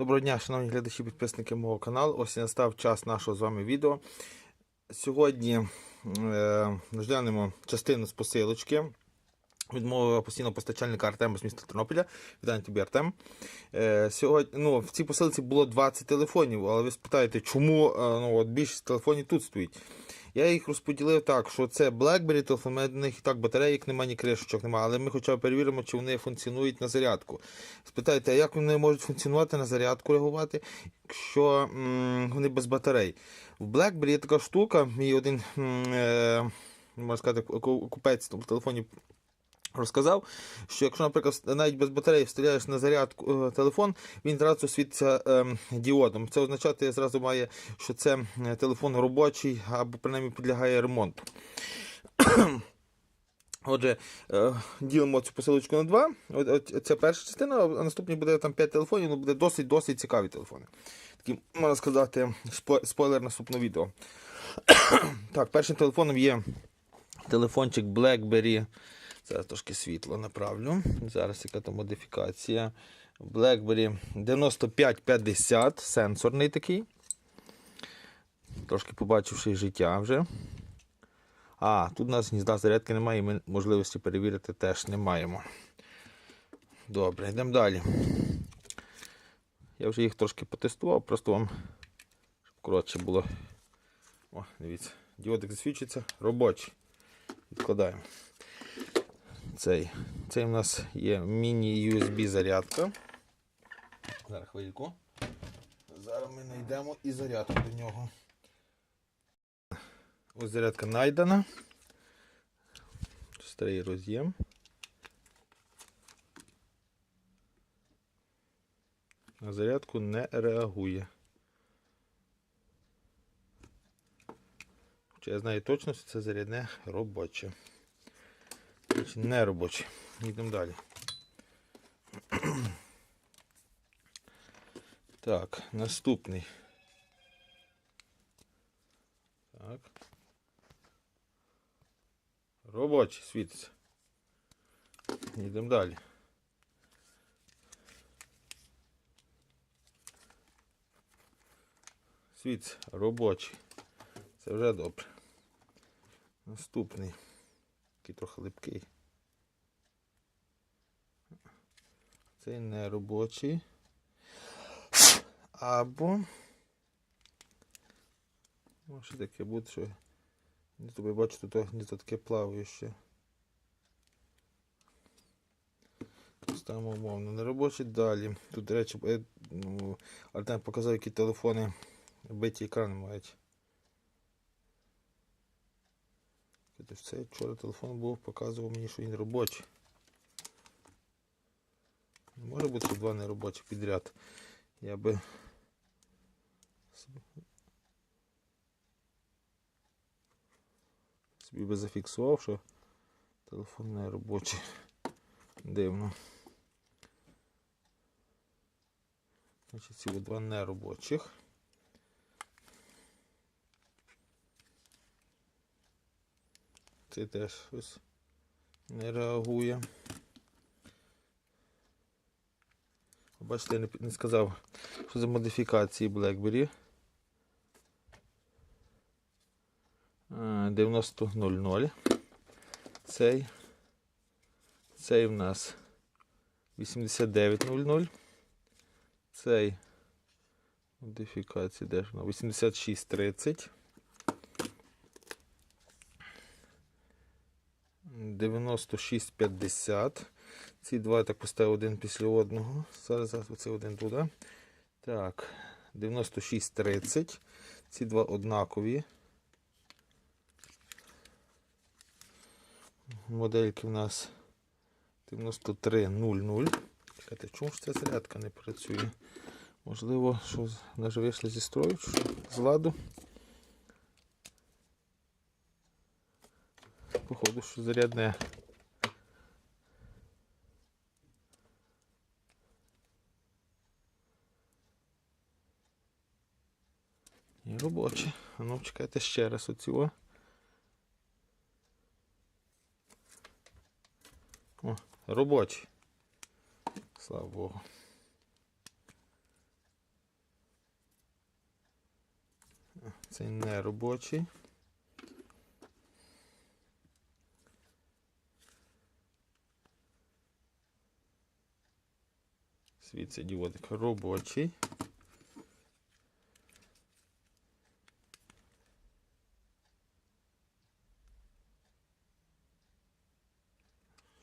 Доброго дня, шановні глядачі, підписники мого каналу. Ось настав час нашого з вами відео. Сьогодні е, частину з посилочки від мого постійного постачальника Артема з міста Тернополя. Вітаю тобі, Артем. Е, сьогодні, ну, в цій посилці було 20 телефонів, але ви спитаєте, чому е, ну, от більшість телефонів тут стоїть. Я їх розподілив так, що це BlackBerry телефон, на них і так батареїк немає, ні кришечок немає, але ми хоча б перевіримо, чи вони функціонують на зарядку. Спитайте, а як вони можуть функціонувати на зарядку реагувати, якщо вони без батарей? В BlackBerry є така штука, мій один е, можна сказати, купець в телефоні розказав, що якщо, наприклад, навіть без батареї вставляєш на зарядку е, телефон, він одразу світиться е, діодом. Це означає, зразу має, що це е, телефон робочий або принаймні підлягає ремонту. Отже, е, ділимо цю посилочку на два. Це перша частина, а наступні буде там 5 телефонів, ну буде досить досить цікаві телефони. Такий, можна сказати, спойлер наступного відео. так, першим телефоном є телефончик BlackBerry. Зараз трошки світло направлю. Зараз яка там модифікація. BlackBerry 9550, сенсорний такий. Трошки побачивши життя вже. А, тут у нас гнізда зарядки немає, і ми можливості перевірити теж не маємо. Добре, йдемо далі. Я вже їх трошки потестував, просто вам, щоб коротше було. О, дивіться, діодик засвідчується, робочий. Відкладаємо. Цей. Цей у нас є міні-USB зарядка. Зараз хвильку. Зараз ми знайдемо і зарядку до нього. Ось зарядка знайдена. Старий роз'єм. На зарядку не реагує. Хоча я знаю точно, що це зарядне робоче. Не робоче. Йдемо далі. Так, наступний. Так. Робочий світиться. Йдемо далі. Світ робочий. Це вже добре. Наступний. Такий трохи липкий. Цей не робочий. Або. Може таке буде, що не тобі бачу, тут не таке плаваюче. Ставимо умовно на робочий далі. Тут, до речі, е, ну, Артем показав, які телефони биті екрани мають. Це вчора телефон був, показував мені, що він робочий. Не Може бути що два неробочих підряд. Я би собі би зафіксував, що телефон не робочий. Дивно. Значить, ці два неробочих. Це теж ось не реагує. Бачите, я не, сказав, що за модифікації BlackBerry. А, 9000. Цей. Цей в нас 8900. Цей модифікації де ж воно? 8630. 96,50. Ці два я так поставив один після одного. Зараз оце один туди. Так, 96,30. Ці два однакові. Модельки в нас 93,00. Чекайте, чому ж ця зарядка не працює? Можливо, що навіть вийшли зі строю, з ладу. походу, що зарядне. І робоче. А ну чекайте ще раз оцього. О, робочий. Слава Богу. Це не робочий. Діодик робочий.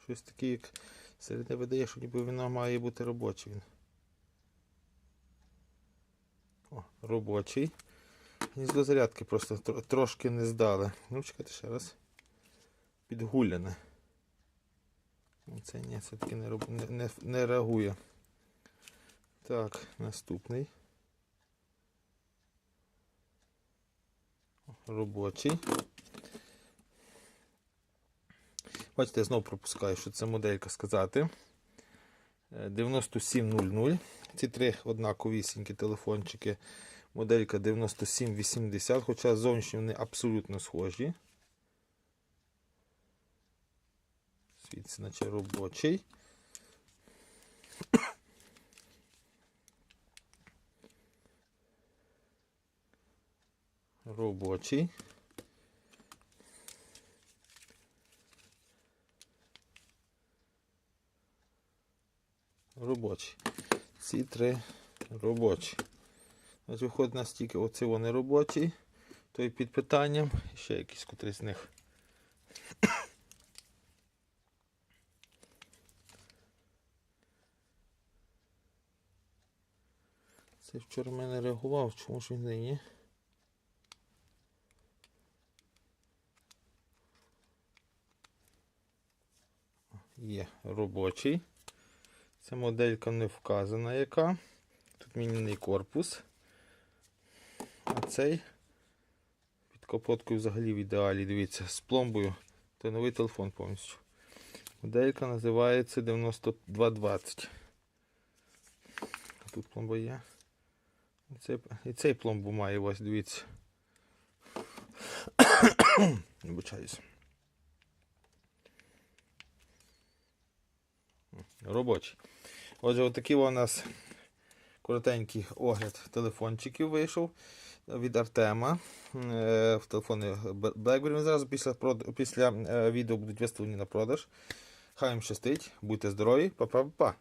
Щось таке, як серед видає, що ніби вона має бути робочий. Він. О, робочий. Гніздо зарядки просто трошки не здали. Ну, чекайте ще раз. Підгуляне. Ну, Це ні, це таки не, не, не реагує. Так, наступний. Робочий. Бачите, я знову пропускаю, що це моделька сказати. Е, 9700. Ці три однаковісінькі телефончики. Моделька 9780, хоча зовнішні вони абсолютно схожі. Світиться, наче робочий. Робочий. Робочий. Ці три робочі. Ось виходить у нас тільки оце вони робочий, той під питанням, ще якийсь котрий з них. Це вчора мене реагував, чому ж він нині? Є робочий. Ця моделька не вказана яка. Тут міняний корпус. А цей під капоткою взагалі в ідеалі, дивіться, з пломбою. Це новий телефон повністю. Моделька називається 9220. Тут пломба є. І цей, і цей пломбу має ось, дивіться. Вибачаюсь. Робочий. Отже, отакий у нас коротенький огляд телефончиків вийшов від Артема. Е, В телефони BlackBerry зразу після, після е, відео будуть виставлені на продаж. Хай їм щастить, будьте здорові, па-па-па.